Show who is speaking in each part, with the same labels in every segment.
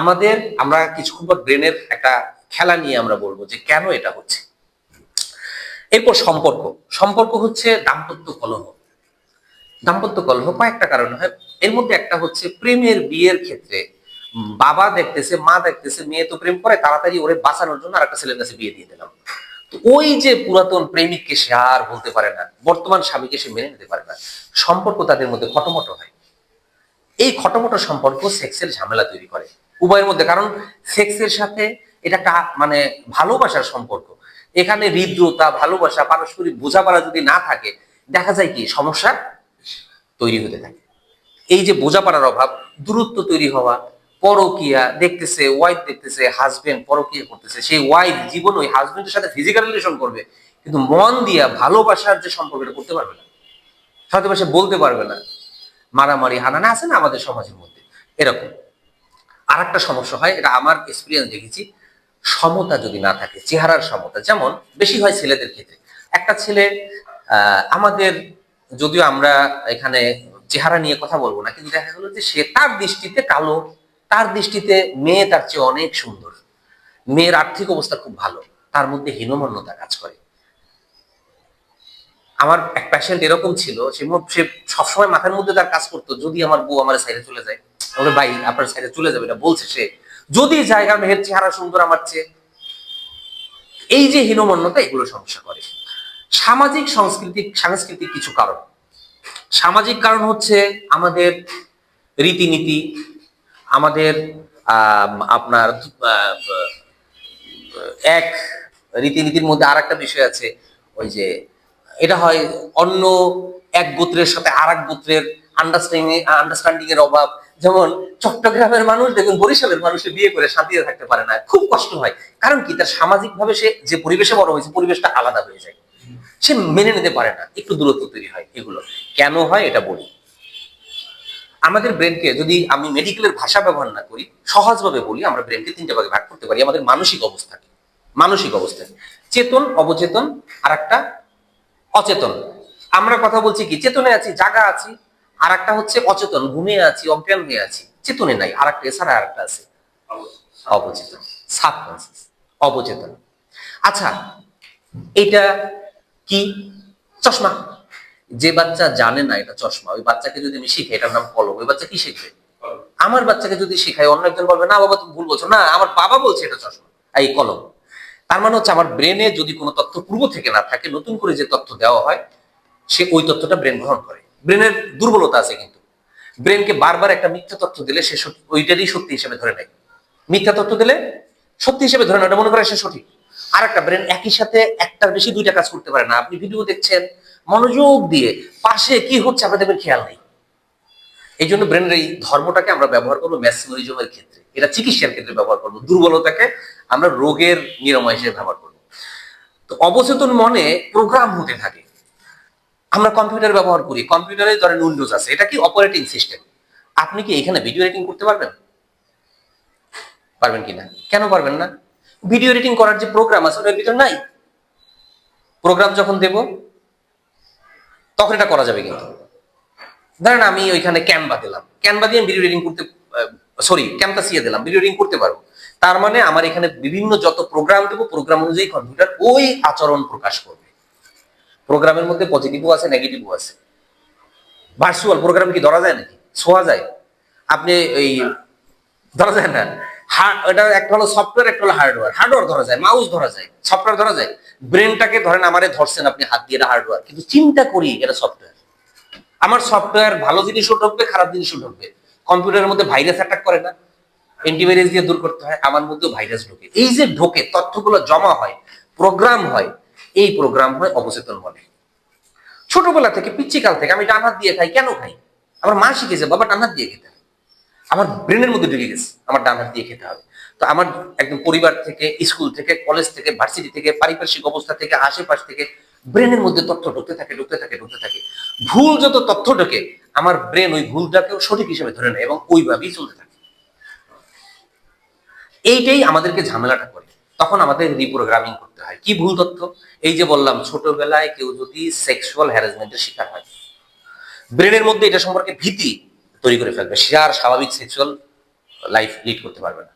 Speaker 1: আমাদের, আমরা কিছুক্ষণ পর ব্রেনের একটা খেলা নিয়ে আমরা বলব যে কেন এটা হচ্ছে। এরপর সম্পর্ক। সম্পর্ক হচ্ছে দাম্পত্য কলহ। দাম্পত্য কলহ কয়েকটা কারণে হয়। এর মধ্যে একটা হচ্ছে প্রেমের বিয়ের ক্ষেত্রে বাবা দেখতেছে, মা দেখতেছে, মেয়ে তো প্রেম করে, তাড়াতাড়ি ওরে বাঁচানোর জন্য আর একটা ছেলের কাছে বিয়ে দিয়ে দিলাম। তো ওই যে পুরাতন প্রেমিককে সে আর বলতে পারে না, বর্তমান স্বামীকে সে মেনে নিতে পারে না। সম্পর্ক তাদের মধ্যে খটোমটো হয়। এই খটোমটো সম্পর্ক সেক্সের ঝামেলা তৈরি করে। উভয়ের মধ্যে, কারণ সেক্সের সাথে এটা মানে ভালোবাসার সম্পর্ক। এখানে হৃদ্রতা ভালোবাসা, পারস্পরিক বোঝাপড়া যদি না থাকে, দেখা যায় কি, সমস্যা তৈরি হতে থাকে। এই যে বোঝাপড়ার অভাব, দূরত্ব তৈরি হওয়া, পরকিয়া, দেখতেছে ওয়াইফ দেখতেছে হাজবেন্ড পরকিয়া করতেছে, সেই ওয়াইফ জীবন ওই হাজবেন্ডের সাথে ফিজিক্যাল রিলেশন করবে, কিন্তু মন দিয়া ভালোবাসার যে সম্পর্ক, এটা করতে পারবে না। হয়তো বা সে বলতে পারবে না। মারামারি হানানা আছে না আমাদের সমাজের মধ্যে? এরকম। আর একটা সমস্যা হয়, এটা আমার এক্সপিরিয়েন্স দেখেছি। সমতা যদি না থাকে, চেহারার সমতা, যেমন বেশি হয় ছেলেদের ক্ষেত্রে। একটা ছেলে আমাদের যদিও আমরা এখানে চেহারা নিয়ে কথা বলব না, কিন্তু দেখা গেলো যে সে তার দৃষ্টিতে কালো, তার দৃষ্টিতে মেয়ে তার চেয়ে অনেক সুন্দর। মেয়ের আর্থিক অবস্থা খুব ভালো, তার মধ্যে হীনমন্যতা কাজ করে। আমার এক প্যাশেন্ট এরকম ছিল, সে সে সবসময় মাথার মধ্যে তার কাজ করতো, যদি আমার বউ আমার সাইডে চলে যায়। বলে ভাই আপনার সাইডে চলে যাবে এটা বলছে সে। যদি যায় কারণ এর চেহারা সুন্দর আমার চেয়ে। এই যে হীনমন্যতা এগুলো সমস্যা করে। সামাজিক সাংস্কৃতিক সাংস্কৃতিক কিছু কারণ। সামাজিক কারণ হচ্ছে আমাদের রীতিনীতি আমাদের আম, আপনার এক রীতিনীতির মধ্যে আর একটা বিষয় আছে ওই যে এটা হয় অন্য এক গোত্রের সাথে আর এক গোত্রের আন্ডারস্ট্যান্ডিং আন্ডারস্ট্যান্ডিং এর অভাব। যেমন চট্টগ্রামের মানুষ দেখুন, বরিশালের বিয়ে করে শান্তিতে থাকতে পারে না। খুব কষ্ট হয়। কারণ কি? তার সে যে পরিবেশে বড় হয়েছে, পরিবেশটা আলাদা হয়ে যায়। সে মেনে নিতে পারে না। একটু দূরত্ব তৈরি হয় এগুলো। কেন হয়? এটা বলি। আমাদের ব্রেনকে যদি আমি মেডিকেলের ভাষা ব্যবহার না করি, সহজভাবে বলি, আমরা ব্রেনকে তিনটে ভাগে ভাগ করতে পারি। আমাদের মানসিক অবস্থাকে মানসিক অবস্থাকে চেতন, অবচেতন আর একটা অচেতন। আমরা কথা বলছি কি? চেতনে আছি, জাগা আছি। আর একটা হচ্ছে অচেতন ঘুমিয়ে আছি অজ্ঞান হয়ে আছি চেতনে নাই আর একটা এছাড়া আর একটা আছে। অবচেতন। সাবকনসিয়াস অবচেতন। আচ্ছা এটা কি? চশমা। যে বাচ্চা জানে না এটা চশমা ওই বাচ্চাকে যদি আমি শিখাই এটার নাম কলম ওই বাচ্চা কি শিখবে? আমার বাচ্চাকে যদি শিখাই অন্য একজন বলবে না বাবা তুমি ভুল বলছো। না আমার বাবা বলছে এটা চশমা এই কলম। তার মানে হচ্ছে আমার ব্রেনে যদি কোনো তথ্য পূর্ব থেকে না থাকে নতুন করে যে তথ্য দেওয়া হয় সে ওই তথ্যটা ব্রেন গ্রহণ করে। ব্রেনের দুর্বলতা আছে কিন্তু। ব্রেনকে বারবার একটা মিথ্যা তথ্য দিলে সে ওইটারই সত্যি হিসেবে ধরে নেয়। মিথ্যা তথ্য দিলে সত্যি হিসেবে ধরে নেয় মনে করে সে সঠিক। আর একটা ব্রেন একই সাথে একটার বেশি দুইটা কাজ করতে পারে না। আপনি ভিডিও দেখছেন, মনোযোগ দিয়ে পাশে কি হচ্ছে আপনাদের খেয়াল নেই। এই জন্য ব্রেনের এই ধর্মটাকে আমরা ব্যবহার করব ম্যাসিমরিজমের ক্ষেত্রে। এটা চিকিৎসার ক্ষেত্রে ব্যবহার করব। দুর্বলতাকে আমরা রোগের নিরাময় হিসেবে ব্যবহার করব। তো অবচেতন মনে প্রোগ্রাম হতে থাকে। আমরা কম্পিউটার ব্যবহার করি কম্পিউটারে ধরেন উইন্ডোজ আছে, এটা কি অপারেটিং সিস্টেম আপনি কি এখানে ভিডিও এডিটিং করতে পারবেন? পারবেন কিনা কেন পারবেন না? ভিডিও এডিটিং করার যে প্রোগ্রাম আছে, ওটার ভিতর নাই। প্রোগ্রাম যখন দেব, তখন এটা করা যাবে কিন্তু। ধরেন আমি ওইখানে ক্যানভা দিলাম। ক্যানভা দিয়ে ভিডিও এডিটিং করতে সরি ক্যাম্পাসিয়ে দিলাম ভিডিও এডিটিং করতে পারব। তার মানে আমার এখানে বিভিন্ন যত প্রোগ্রাম দেবো প্রোগ্রাম অনুযায়ী কম্পিউটার ওই আচরণ প্রকাশ করবে। প্রোগ্রামের মধ্যে পজিটিভও আছে নেগেটিভও আছে। ভার্চুয়াল প্রোগ্রাম কি ধরা যায় নাকি? ছোঁয়া যায়। আপনি এই ধরা যায় না? এটা একটা হলো সফটওয়্যার একটা হলো হার্ডওয়্যার হার্ডওয়্যার ধরা যায় মাউস ধরা যায় সফটওয়্যার ধরা যায়। ব্রেনটাকে ধরেন আমারে ধরছেন আপনি হাত দিয়ে হার্ডওয়্যার কিন্তু চিন্তা করি এটা সফটওয়্যার আমার সফটওয়্যার ভালো জিনিসও ঢুকবে খারাপ জিনিসও ঢুকবে। কম্পিউটারের মধ্যে ভাইরাস অ্যাটাক করে না। অ্যান্টিভাইরাস দিয়ে দূর করতে হয় আমার মধ্যেও ভাইরাস ঢোকে। এই যে ঢোকে তথ্যগুলো জমা হয় প্রোগ্রাম হয় এই প্রোগ্রাম হয় অবচেতন মনে। ছোটবেলা থেকে পিচ্চিকাল থেকে আমি ডান হাত দিয়ে খাই, কেন খাই? আমার মা শিখেছে, বাবা ডান হাত দিয়ে খেতে হয় আমার ব্রেনের মধ্যে ঢুকে গেছে, আমার ডান হাত দিয়ে খেতে হবে। তো আমার একদম পরিবার থেকে, স্কুল থেকে, কলেজ থেকে, ভার্সিটি থেকে, পারিপার্শ্বিক অবস্থা থেকে, আশেপাশ থেকে ব্রেনের মধ্যে তথ্য ঢুকতে থাকে ঢুকতে থাকে ঢুকতে থাকে। ভুল যত তথ্য ঢোকে, আমার ব্রেন ওই ভুলটাকেও সঠিক হিসেবে ধরে নেয় এবং ওইভাবেই চলতে থাকে। এইটাই আমাদেরকে ঝামেলাটা করে। তখন আমাদের রিপ্রোগ্রামিং করতে হয়। কি ভুল তথ্য? এই যে বললাম, ছোটবেলায় কেউ যদি সেক্সুয়াল হ্যারাসমেন্টের শিকার হয়, ব্রেনের মধ্যে এটা সম্পর্কে ভীতি তৈরি করে ফেলবে। সে আর স্বাভাবিক সেক্সুয়াল লাইফ লিড করতে পারবে না।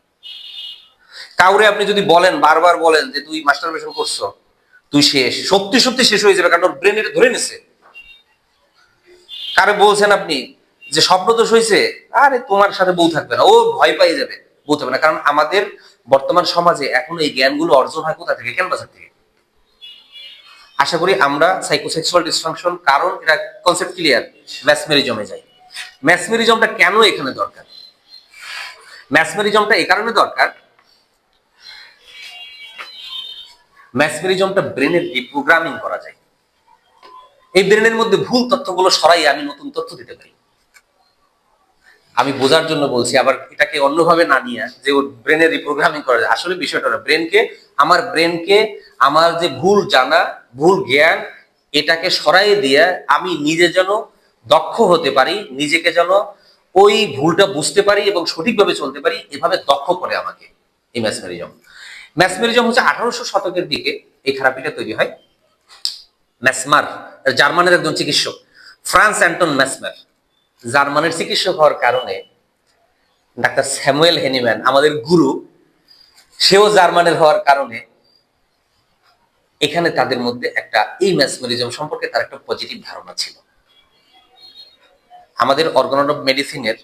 Speaker 1: কাউরে আপনি যদি বলেন, বারবার বলেন যে, তুই মাস্টারবেশন করছ, তুই শেষ, সত্যি সত্যি শেষ হয়ে যাবে, কারণ ওর ব্রেন এটা ধরে নিছে। কারে বলছেন আপনি? যে স্বপ্ন দোষ হয়েছে আরে, তোমার সাথে বউ থাকবে না। ও ভয় পাই যাবে, বউ থাকবে না। কারণ আমাদের বর্তমান সমাজে এখন এই জ্ঞানগুলো অর্জন হয় কোথা থেকে? ক্যানভাসের থেকে? আশা করি আমরা সাইকোসেক্সুয়াল ডিসফাংশন কারণ এটা কনসেপ্ট ক্লিয়ার ম্যাসমেরিজমে যাই ম্যাসমেরিজমটা কেন এখানে দরকার? ম্যাসমেরিজমটা এই কারণে দরকার ম্যাসমেরিজমটা ব্রেনের রিপ্রোগ্রামিং করা যায়। এই ব্রেনের মধ্যে ভুল তথ্যগুলো সরাই আমি নতুন তথ্য দিতে পারি। আমি বোঝার জন্য বলছি, আবার এটাকে অন্যভাবে না নিয়ে যে ওর ব্রেনের রিপ্রোগ্রামিং করা যায় আসলে বিষয়টা ব্রেনকে আমার ব্রেনকে আমার যে ভুল জানা, ভুল জ্ঞান, এটাকে সরাই দিয়ে আমি নিজে যেন দক্ষ হতে পারি, নিজেকে যেন ওই ভুলটা বুঝতে পারি এবং সঠিকভাবে চলতে পারি, এভাবে দক্ষ করে আমাকে এই ম্যাসমেরিজম ম্যাসমেরিজম হচ্ছে আঠারোশো শতকের দিকে এই থেরাপিটা তৈরি হয়। ম্যাসমার জার্মানের একজন চিকিৎসক ফ্রান্স অ্যান্টন ম্যাসমার জার্মানের চিকিৎসক হওয়ার কারণে ডাক্তার স্যামুয়েল হেনিম্যান, আমাদের গুরু, সেও জার্মানের হওয়ার কারণে এখানে তাদের মধ্যে একটা এই ম্যাসমেরিজম সম্পর্কে তার একটা পজিটিভ ধারণা ছিল। আমাদের অর্গানন অফ মেডিসিনের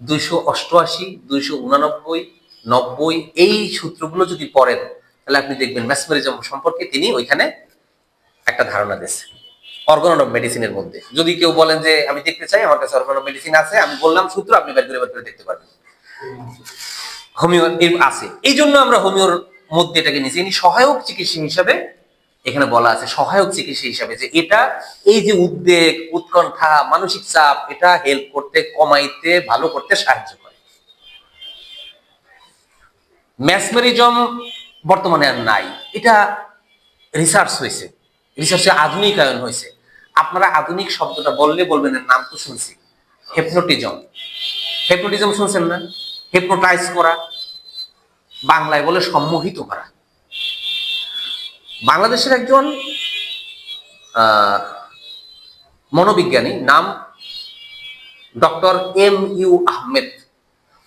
Speaker 1: দুইশো অষ্টআশি, দুইশো উনানব্বই, নব্বই এই সূত্রগুলো যদি পড়েন, তাহলে আপনি দেখবেন ম্যাসমেরিজম সম্পর্কে তিনি ওইখানে একটা ধারণা দিয়েছে অর্গানন অফ মেডিসিনের মধ্যে। যদি কেউ বলেন যে, আমি দেখতে চাই, আমার কাছে অর্গান অফ মেডিসিন আছে, আমি বললাম সূত্র, আপনি বের করে বের করে দেখতে পারবেন। হোমিও আছে। এই জন্য আমরা হোমিওর মধ্যে এটাকে নিয়েছি। ইনি সহায়ক চিকিৎসা হিসাবে এখানে বলা আছে, সহায়ক চিকিৎসা হিসাবে যে এটা, এই যে উদ্বেগ, উৎকণ্ঠা, মানসিক চাপ, এটা হেল্প করতে, কমাইতে, ভালো করতে সাহায্য করে। ম্যাসমেরিজম বর্তমানে আর নাই। এটা রিসার্চ হয়েছে। রিসার্চে আধুনিকায়ন হয়েছে। আপনারা আধুনিক শব্দটা বললে বলবেন নাম তো শুনছি। হেপনোটিজম হেপনোটিজম শুনছেন না? হেপনোটাইজ করা। বাংলায় বলে সম্মোহিত করা। বাংলাদেশের একজন মনোবিজ্ঞানী নাম ডক্টর এম ইউ আহমেদ।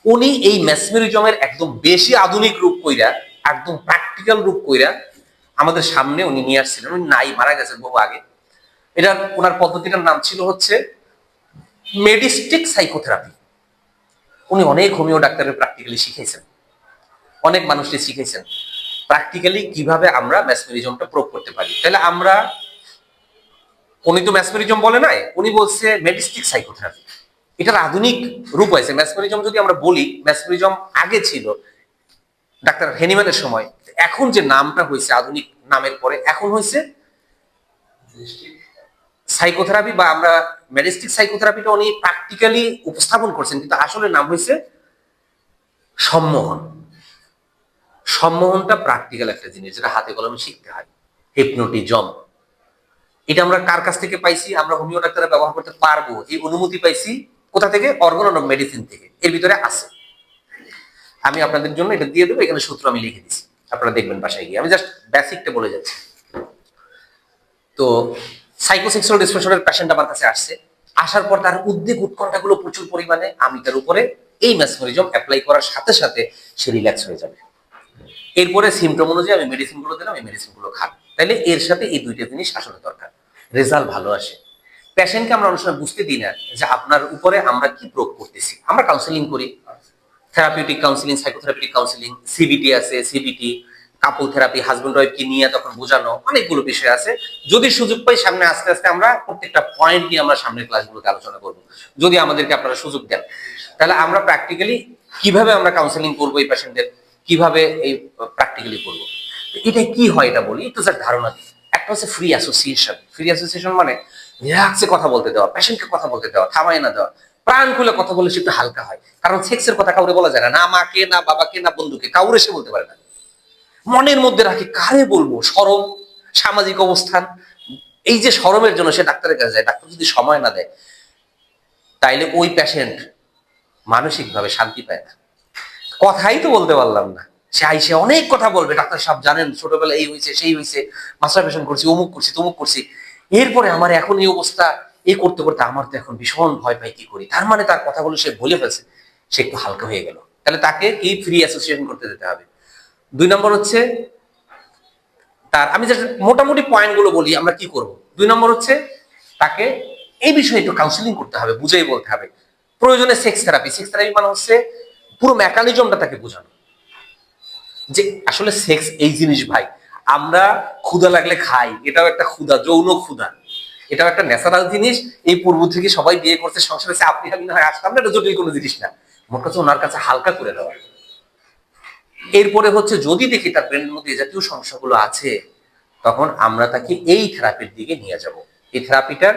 Speaker 1: উনি এই ম্যাসমেরিজমের একদম বেশি আধুনিক রূপ কইরা, একদম প্র্যাকটিক্যাল রূপ কইরা আমাদের সামনে উনি নিয়ে আসছিলেন। উনি নাই, মারা গেছেন বহু আগে। এটা ওনার পদ্ধতিটার নাম ছিল হচ্ছে মেডিস্টিক সাইকোথেরাপি উনি অনেক হোমিও ডাক্তারের প্র্যাকটিক্যালি শিখেছেন অনেক মানুষকে শিখেছেন প্র্যাকটিক্যালি কীভাবে আমরা ম্যাসমেরিজমটা প্রয়োগ করতে পারি। তাহলে আমরা, উনি তো ম্যাসমেরিজম বলে নাই, উনি বলছে মেডিস্টিক সাইকোথেরাপি এটার আধুনিক রূপ হয়েছে। ম্যাসমেরিজম যদি আমরা বলি ম্যাসমেরিজম আগে ছিল ডাক্তার হেনিম্যানের সময়। এখন যে নামটা হয়েছে, আধুনিক নামের পরে, এখন হয়েছে সাইকোথেরাপি বা আমরা মেডিস্টিক সাইকোথেরাপিটা উনি প্র্যাকটিক্যালি উপস্থাপন করছেন, কিন্তু আসলে নাম হয়েছে সম্মোহন। সম্মোহনটা প্র্যাকটিক্যাল একটা জিনিস, যেটা হাতে কলমে শিখতে হয়। হিপনোটিজম এটা আমরা কার কাছ থেকে পাইছি? আমরা হোমিও ডাক্তাররা ব্যবহার করতে পারব। এই অনুমতি পাইছি কোথা থেকে? অর্গান অফ মেডিসিন থেকে। এর ভিতরে আছে। আমি আপনাদের জন্য এটা দিয়ে দেবো, এখানে সূত্র আমি লিখে দিচ্ছি আপনারা দেখবেন বাসায় গিয়ে। আমি জাস্ট বেসিকটা বলে যাচ্ছি। তো সাইকোসেক্সুয়াল ডিসফেশনের পেশেন্ট আমার কাছে আসছে। আসার পর তার উদ্বেগ উৎকণ্ঠাগুলো প্রচুর পরিমাণে আমি তার উপরে এই ম্যাসমেরিজম অ্যাপ্লাই করার সাথে সাথে সে রিল্যাক্স হয়ে যাবে। এরপরে সিমটম অনুযায়ী আমি মেডিসিনগুলো দিলাম, এই মেডিসিনগুলো খান। তাহলে এর সাথে এই দুইটা জিনিস আসলে দরকার। রেজাল্ট ভালো আসে। পেশেন্টকে আমরা অনেক সময় বুঝতে দিই না যে আপনার উপরে আমরা কি প্রয়োগ করতেছি। আমরা কাউন্সেলিং করি। Therapeutic counselling psychotherapeutic counselling CBT আছে সিবিটি কাপল থেরাপি হাজবেন্ড ওয়াইফকে নিয়ে তখন বোঝানো অনেকগুলো বিষয় আছে। যদি সুযোগ পাই সামনে আস্তে আস্তে আমরা প্রত্যেকটা পয়েন্ট নিয়ে আমরা সামনের ক্লাসগুলোতে আলোচনা করব। যদি আমাদেরকে আপনারা সুযোগ দেন। তাহলে আমরা প্র্যাকটিক্যালি কীভাবে আমরা কাউন্সেলিং করব এই পেশেন্টদের কীভাবে এই প্র্যাকটিক্যালি করব? এটা কি হয় এটা বলি, একটু স্যার ধারণা একটা হচ্ছে ফ্রি অ্যাসোসিয়েশন ফ্রি অ্যাসোসিয়েশন মানে রিল্যাক্সে কথা বলতে দেওয়া পেশেন্টকে কথা বলতে দেওয়া, থামায় না দেওয়া। প্রাণ খুলে কথা বলে সে একটু হালকা হয়। কারণ সেক্সের কথা কাউরে বলা যায় না না মাকে, না বাবাকে, না বন্ধুকে, কাউরে সে বলতে পারে না। মনের মধ্যে রাখে, কারে বলব? সরম সামাজিক অবস্থান। এই যে সরমের জন্য সে ডাক্তারের কাছে যায়, ডাক্তার যদি সময় না দেয়, তাইলে ওই পেশেন্ট মানসিকভাবে শান্তি পায় না। কথাই তো বলতে পারলাম না। সে আইসে অনেক কথা বলবে, ডাক্তার সাহেব জানেন, ছোটবেলায় এই হয়েছে সেই হয়েছে মাস্টারবেশন করছি, অমুক করছি, তমুক করছি। এরপরে আমার এখন এই অবস্থা এই করতে করতে আমার তো এখন ভীষণ ভয় পাই কি করি? তার মানে তার কথাগুলো সে বলে ফেলছে, সে একটু হালকা হয়ে গেল। তাহলে তাকে কি ফ্রি অ্যাসোসিয়েশন করতে দিতে হবে? দুই নম্বর হচ্ছে তার, আমি যে মোটামুটি পয়েন্টগুলো বলি, আমরা কি করব? দুই নম্বর হচ্ছে তাকে এই বিষয়ে একটু কাউন্সিলিং করতে হবে, বুঝেই বলতে হবে। প্রয়োজনে সেক্স থেরাপি সেক্স থেরাপি মানে হচ্ছে পুরো মেকানিজমটা তাকে বোঝানো। যে আসলে সেক্স এই জিনিস ভাই, আমরা ক্ষুধা লাগলে খাই, এটাও একটা ক্ষুধা, যৌন ক্ষুধা। এটাও একটা ন্যাচারাল জিনিস, এই পূর্ব থেকে সবাই বিয়ে করছে, সংসার হচ্ছে আপনি আমি আসতাম না, এটা জটিল কোনো জিনিস না। মোট কথা ওনার কাছে হালকা করে দেওয়া। এরপরে হচ্ছে যদি দেখি তার মধ্যে এই জাতীয় সমস্যাগুলো আছে তখন আমরা তাকে এই থেরাপির দিকে নিয়ে যাব। এই থেরাপিটার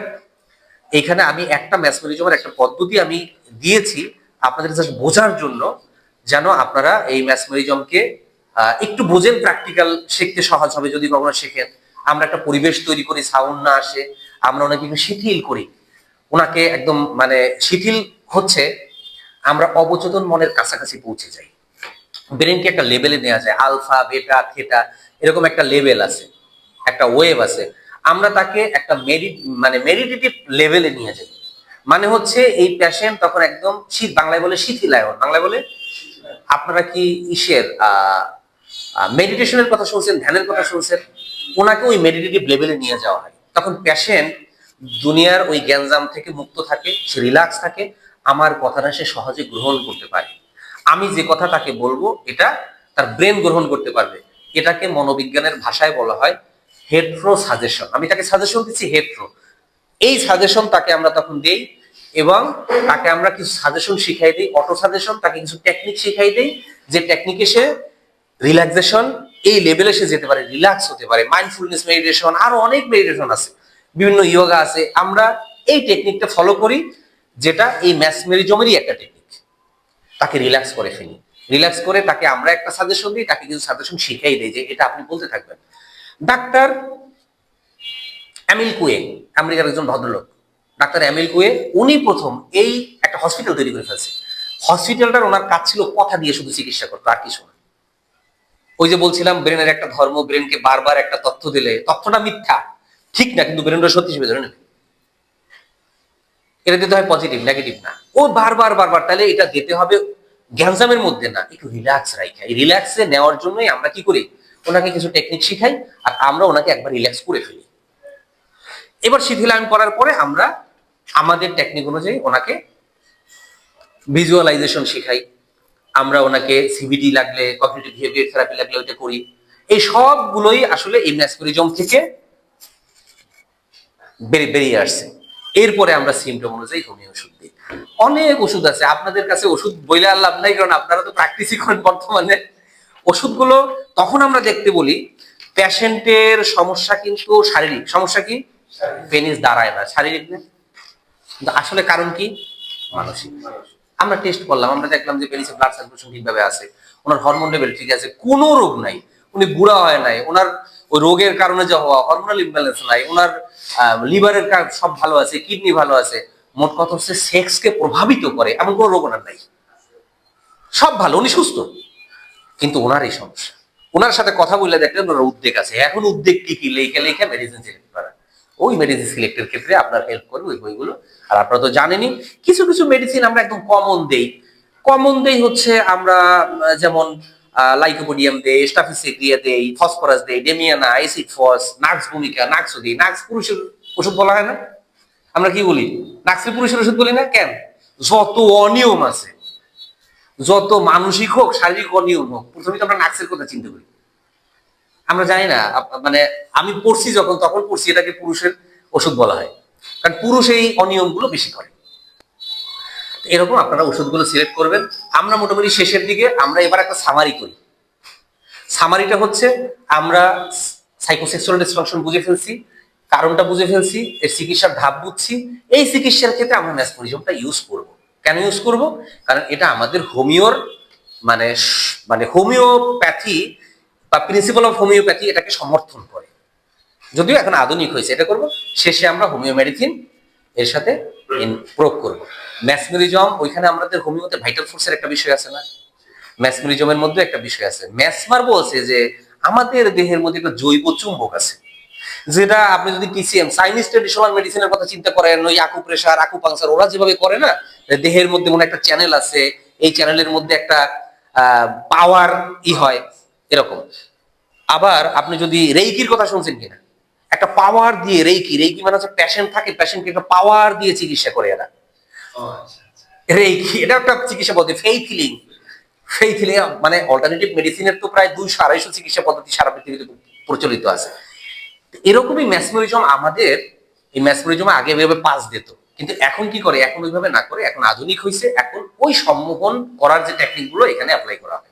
Speaker 1: এখানে আমি একটা ম্যাসমেরিজমের একটা পদ্ধতি আমি দিয়েছি আপনাদের জাস্ট বোঝার জন্য যেন আপনারা এই ম্যাসমেরিজমকে আহ, একটু বোঝেন প্র্যাকটিক্যাল শিখতে সহজ হবে যদি কখনো শেখেন। আমরা একটা পরিবেশ তৈরি করি সাউন্ড না আসে আমরা ওনাকে শিথিল করি। ওনাকে একদম মানে শিথিল হচ্ছে আমরা অবচেতন মনের কাছাকাছি পৌঁছে যাই। ব্রেনকে একটা লেভেলে নেওয়া যায় আলফা বেটা থিটা এরকম একটা লেভেল আছে, একটা ওয়েভ আছে। আমরা তাকে একটা মেডি মানে মেডিটেটিভ লেভেলে নিয়ে যাই। মানে হচ্ছে এই পেশেন্ট তখন একদম শীত, বাংলায় বলে শিথিলায়ন বাংলায় বলে আপনারা কি ইসের মেডিটেশনের কথা শুনছেন, ধ্যানের কথা শুনছেন? ওনাকে ওই মেডিটেটিভ লেভেলে নিয়ে যাওয়া হয়। তখন পেশেন্ট দুনিয়ার ওই জ্ঞানজাম থেকে মুক্ত থাকে, সে রিল্যাক্স থাকে, আমার কথাটা সে সহজে গ্রহণ করতে পারে। আমি যে কথা তাকে বলব, এটা তার ব্রেন গ্রহণ করতে পারবে। এটাকে মনোবিজ্ঞানের ভাষায় বলা হয় হেট্রো সাজেশন আমি তাকে সাজেশন দিচ্ছি হেট্রো এই সাজেশন তাকে আমরা তখন দেই এবং তাকে আমরা কিছু সাজেশন শিখাই দিই। অটো সাজেশন তাকে কিছু টেকনিক শিখাই দিই। যে টেকনিকে সে রিল্যাক্সেশন এই লেভেলে সে যেতে পারে রিল্যাক্স হতে পারে। মাইন্ডফুলনেস মেডিটেশন আরও অনেক মেডিটেশন আছে। বিভিন্ন ইয়োগা আছে। আমরা এই টেকনিকটা ফলো করি, যেটা এই ম্যাসমেরিজমেরই একটা টেকনিক তাকে রিল্যাক্স করে ফেলি। রিল্যাক্স করে তাকে আমরা একটা সাজেশন দিই, তাকে কিছু সাজেশন শিখাই দিই যে এটা আপনি বলতে থাকবেন। ডাক্তার অ্যামিল কুয়ে, আমেরিকার একজন ভদ্রলোক। ডাক্তার অ্যামিল কুয়ে, উনি প্রথম এই একটা হসপিটাল তৈরি করে ফেলছে। হসপিটালটার ওনার কাজ ছিল কথা দিয়ে শুধু চিকিৎসা করতো, আর কিছু না। ওই যে বলছিলাম, ব্রেনের একটা ধর্ম, ব্রেনকে বারবার একটা তথ্য দিলে, তথ্যটা মিথ্যা। ঠিক না, কিন্তু ব্রেনটা সত্যি হিসেবে ধরে নেবে। এটা দিতে হয় পজিটিভ নেগেটিভ না। ও বারবার বারবার, তাহলে এটা দিতে হবে গ্যানজামের মধ্যে না। একটু রিল্যাক্স রাখা এই রিল্যাক্সে নেওয়ার জন্যই আমরা কি করি? ওনাকে কিছু টেকনিক শিখাই আর আমরা ওনাকে একবার রিল্যাক্স করে ফেলি। এবার শিথিলায়ন করার পরে আমরা আমাদের টেকনিক অনুযায়ী ওনাকে ভিজুয়ালাইজেশন শিখাই। আমরা ওনাকে সিবিডি লাগলে কগনিটিভ বিহেভিয়ার থেরাপি লাগলে ওইটা করি। এই সবগুলোই আসলে এই ম্যাসকুরিজম থেকে বেরিয়ে আসছে। এরপরে আমরা সিমটম অনুযায়ী হোমিও ওষুধ দিই। অনেক ওষুধ আছে আপনাদের কাছে ওষুধ বইলে আর লাভ নাই কারণ আপনারা তো প্র্যাকটিসই করেন বর্তমানে। ওষুধগুলো তখন আমরা দেখতে বলি পেশেন্টের সমস্যা কিন্তু শারীরিক। সমস্যা কি? পেনিস দাঁড়ায় না। শারীরিক না? কিন্তু আসলে কারণ কি? মানসিক। আমরা টেস্ট করলাম আমরা দেখলাম যে পেনিসে ব্লাড সার্কুলেশন ঠিকভাবে আছে ওনার হরমোন লেভেল ঠিক আছে কোনো রোগ নাই উনি বুড়া হয় নাই ওনার ওই রোগের কারণে যা হওয়া হরমোনাল ইমব্যালেন্স নাই, ওনার লিভারের সব ভালো আছে কিডনি ভালো আছে, মোট কথা হচ্ছে সেক্সকে প্রভাবিত করে এমন কোনো রোগ ওনার নাই। সব ভালো, উনি সুস্থ। কিন্তু ওনার এই সমস্যা। ওনার সাথে কথা বললে দেখলেন ওনার উদ্বেগ আছে। এখন উদ্বেগ কি কি? লেখে লেখে মেডিসিন সিলেক্ট করা। ওই মেডিসিন সিলেক্টের ক্ষেত্রে আপনার হেল্প করবে ওই বইগুলো। আর আপনারা তো জানেনই, কিছু কিছু মেডিসিন আমরা একদম কমন দেই। কমন দেই হচ্ছে আমরা যেমন লাইকোপোডিয়াম দেই স্টাফিসিক্রিয়া দেয় ফসফরাস দেয় ডেমিয়ানা অ্যাসিড ফস নাক্স ভূমিকা, নাক্স দিই নাক্স পুরুষের ওষুধ বলা হয় না? আমরা কি বলি? নাক্সের পুরুষের ওষুধ বলি না কেন? যত অনিয়ম আছে, যত মানসিক হোক, শারীরিক অনিয়ম হোক প্রথমে তো আমরা নাক্সের কথা চিন্তা করি। আমরা জানি না মানে আমি পড়ছি যখন, তখন পড়ছি, এটাকে পুরুষের ওষুধ বলা হয়। কারণ পুরুষ এই অনিয়মগুলো বেশি করে। এরকম আপনারা ওষুধগুলো সিলেক্ট করবেন। আমরা মোটামুটি শেষের দিকে আমরা এবার একটা সামারি করি। সামারিটা হচ্ছে আমরা সাইকোসেক্সুয়াল ডিসফাংশন বুঝে ফেলছি। কারণটা বুঝে ফেলছি, এর চিকিৎসার ধাপ বুঝছি। এই চিকিৎসার ক্ষেত্রে আমরা ম্যাসপরিজমটা ইউজ করব। কেন ইউজ করব? কারণ এটা আমাদের হোমিওর মানে মানে হোমিওপ্যাথি বা প্রিন্সিপাল অফ হোমিওপ্যাথি এটাকে সমর্থন করে। যদিও এখন আধুনিক হয়েছে, এটা করব। শেষে আমরা হোমিও মেডিসিন এর সাথে প্রয়োগ করব। ম্যাসমেরিজম ওইখানে আমাদের হোমিওতে ভাইটাল ফোর্সের একটা বিষয় আছে না? ম্যাসমেরিজমের মধ্যে একটা বিষয় আছে। ম্যাসমার বলছে যে, আমাদের দেহের মধ্যে একটা জৈব চুম্বক আছে, যেটা আপনি যদি টিসিএম চাইনিজ ট্রেডিশনাল মেডিসিনের কথা চিন্তা করেন, ওই আকু প্রেশার আকু পাংচার ওরা যেভাবে করে না, দেহের মধ্যে মনে একটা চ্যানেল আছে, এই চ্যানেলের মধ্যে একটা পাওয়ার ই হয়, এরকম। আবার আপনি যদি রেইকির কথা শুনছেন কিনা একটা পাওয়ার দিয়ে রেইকি রেইকি মানে হচ্ছে প্যাশেন্ট থাকে প্যাশেন্টকে একটা পাওয়ার দিয়ে চিকিৎসা করে এরা।
Speaker 2: ও আচ্ছা আচ্ছা।
Speaker 1: রেইকি এটা একটা চিকিৎসা পদ্ধতি ফেইথ হিলিং ফেইথ হিলিং মানে অল্টারনেটিভ মেডিসিনের তো প্রায় দুইশো আড়াইশো চিকিৎসা পদ্ধতি সারা পৃথিবীতে প্রচলিত আছে। এরকমই ম্যাসমেরিজম আমাদের এই ম্যাসমেরিজম আগে ওইভাবে পাস দিত। কিন্তু এখন কি করে? এখন ওইভাবে না করে এখন আধুনিক হয়েছে এখন ওই সম্মোহন করার যে টেকনিকগুলো এখানে অ্যাপ্লাই করা হয়।